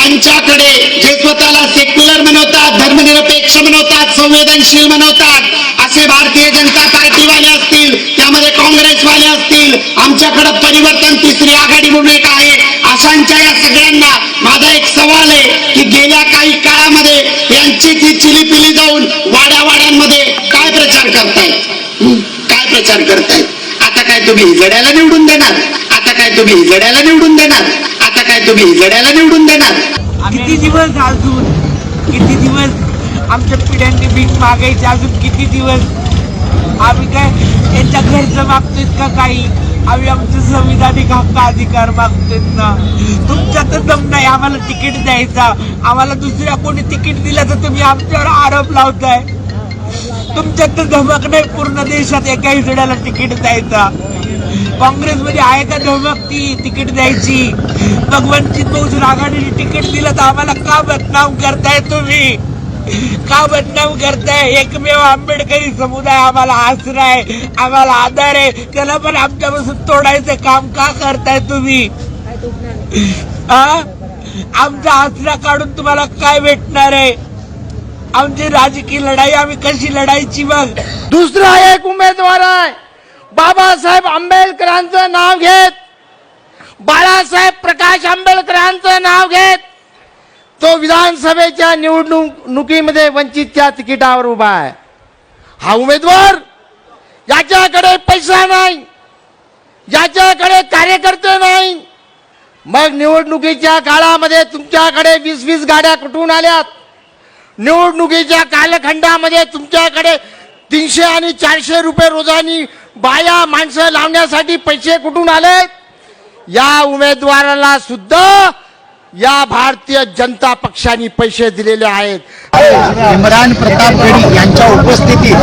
यांच्याकडे जे स्वतःला सेक्युलर म्हणवतात धर्मनिरपेक्ष म्हणवतात संवेदनशील म्हणवतात असे भारतीय जनता पार्टीवाले असतील त्यामध्ये काँग्रेसवाले असतील आमच्याकडे परिवर्तन तिसरी आघाडी म्हणून एक आहे. अशांच्या या सगळ्यांना माझा एक सवाल आहे की गेल्या काही काळामध्ये यांची ती चिलीपिली जाऊन वाड्या वाड्यांमध्ये काय प्रचार करतायत? काय प्रचार करतायत? आता काय तुम्ही हिजड्याला निवडून देणार? आता काय तुम्ही हिजड्याला निवडून देणार? काय तुम्ही? हिजड्याला निवडून देणार. किती दिवस अजून किती दिवस आमच्या पिढ्यांनी भीक मागायची अजून किती दिवस? आम्ही काय त्यांच्या घरचं मागतोय का काही? आम्ही आमचे संविधानिक हक्क अधिकार मागतोय ना? तुमच्यात दम नाही आम्हाला तिकीट द्यायचा. आम्हाला दुसऱ्या कोणी तिकीट दिलं तर तुम्ही आमच्यावर आरोप लावताय. तुमच्यात तर धमक नाही पूर्ण देशात एका हिजड्याला तिकीट द्यायचा. काँग्रेसमध्ये आहे का देवभक्ती ती तिकीट द्यायची. मग बहुजन आघाडीने तिकीट दिलं तर आम्हाला का बदनाम करताय तुम्ही? का बदनाम करताय? एकमेव आंबेडकरी समुदाय आम्हाला आसरा आहे आम्हाला आधार आहे. त्याला पण आमच्यापासून तोडायचं काम का करताय तुम्ही? हा आमचा आसरा काढून तुम्हाला काय भेटणार आहे? आमची राजकीय लढाई आम्ही कशी लढायची मग? दुसरा एक उमेदवार आहे. बाबासाहेब आंबेडकरांचं नाव घेत बाळासाहेब प्रकाश आंबेडकरांचं नाव घेत तो विधानसभेच्या निवडणुकीमध्ये वंचितच्या तिकिटावर उभा आहे. हा उमेदवार याच्याकडे पैसा नाही याच्याकडे कार्यकर्ते नाही. मग निवडणुकीच्या काळामध्ये तुमच्याकडे वीस वीस गाड्या कुठून आल्यात? निवडणुकीच्या कालखंडामध्ये तुमच्याकडे तीनशे आणि चारशे रुपये रोजानी बाया माणसं लावण्यासाठी पैसे कुठून आले या उमेदवाराला सुद्धा या भारतीय जनता पक्षाने पैसे दिलेले आहेत. इम्रान प्रताप गडी यांच्या उपस्थितीत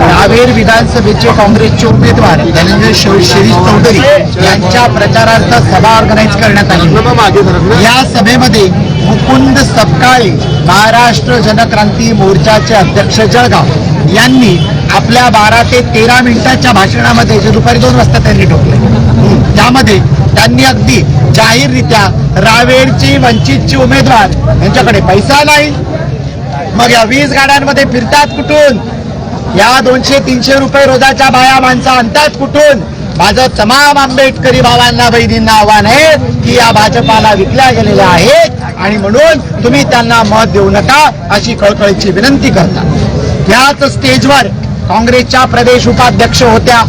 रावेर विधानसभेचे काँग्रेसचे उमेदवार धनंजय शिरीष चौधरी यांच्या प्रचारार्थ सभा ऑर्गनाईज करण्यात आली. या सभेमध्ये मुकुंद सपकाळे महाराष्ट्र जनक्रांती मोर्चाचे अध्यक्ष जळगाव यांनी आपल्या बारा ते तेरा मिनिटाच्या भाषणामध्ये जे दुपारी दोन वाजता त्यांनी ठोकले. त्यामध्ये त्यांनी अगदी जाहीररित्या रावेरची वंचितची उमेदवार यांच्याकडे पैसा नाही. मग या वीस गाड्यांमध्ये फिरतात कुठून? या दोनशे तीनशे रुपये रोजाच्या बाया माणसं आणतात कुठून? माझं तमाम आंबेडकरी भावांना बहिणींना आव्हान आहे की या भाजपाला विकल्या गेलेल्या आहेत आणि म्हणून तुम्ही त्यांना मत देऊ नका अशी कळकळीची विनंती करता याच स्टेजवर काँग्रेसच्या प्रदेश उपाध्यक्ष होत्या.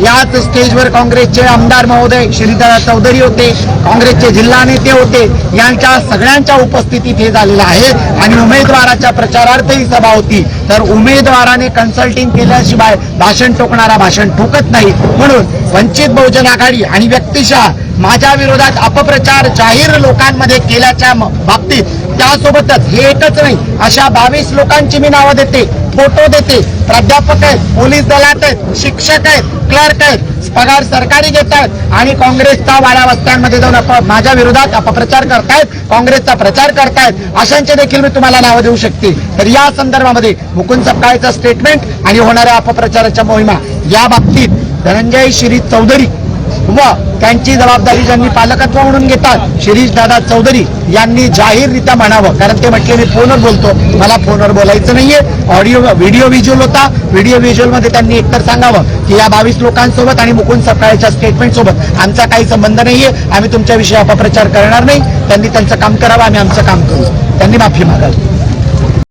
याच स्टेजवर काँग्रेसचे आमदार महोदय श्रीधर चौधरी होते काँग्रेसचे जिल्हा नेते होते. यांच्या सगळ्यांच्या उपस्थितीत हे झालेलं आहे आणि उमेदवाराच्या प्रचारार्थ ही सभा होती. तर उमेदवाराने कन्सल्टिंग केल्याशिवाय भाषण टोकणारा भाषण ठोकत नाही. म्हणून वंचित बहुजन आघाडी आणि व्यक्तिशः माझ्या विरोधात अपप्रचार जाहीर लोकांमध्ये केल्याच्या बाबतीत त्यासोबतच हे एकच नाही अशा बावीस लोकांची मी नावं देते. फोटो देते प्राध्यापक आहेत पोलीस दलात आहेत शिक्षक आहेत क्लर्क आहेत. पगार सरकारी घेत आहेत. आणि काँग्रेसच्या वाड्या वस्त्यांमध्ये जाऊन माझ्या विरोधात अपप्रचार करतायत काँग्रेसचा प्रचार करतायत अशांचे देखील मी तुम्हाला नावं देऊ शकते. तर या संदर्भामध्ये मुकुंद सपकाळेचं स्टेटमेंट आणि होणाऱ्या अपप्रचाराच्या मोहिमा. या बाबतीत धनंजय श्री चौधरी व त्यांची जबाबदारी ज्यांनी पालकत्व म्हणून घेतात शिरीष दादा चौधरी यांनी जाहीररित्या म्हणावं. कारण ते म्हटले मी फोनवर बोलतो. मला फोनवर बोलायचं नाहीये. ऑडिओ व्हिडिओ व्हिज्युअल होता. व्हिडिओ व्हिज्युअलमध्ये त्यांनी एकतर सांगावं की या बावीस लोकांसोबत आणि मुकुंद सकाळच्या स्टेटमेंट सोबत आमचा काही संबंध नाहीये. आम्ही तुमच्याविषयी अपप्रचार करणार नाही. त्यांनी त्यांचं काम करावं. आम्ही आमचं काम करू. त्यांनी माफी मागावी.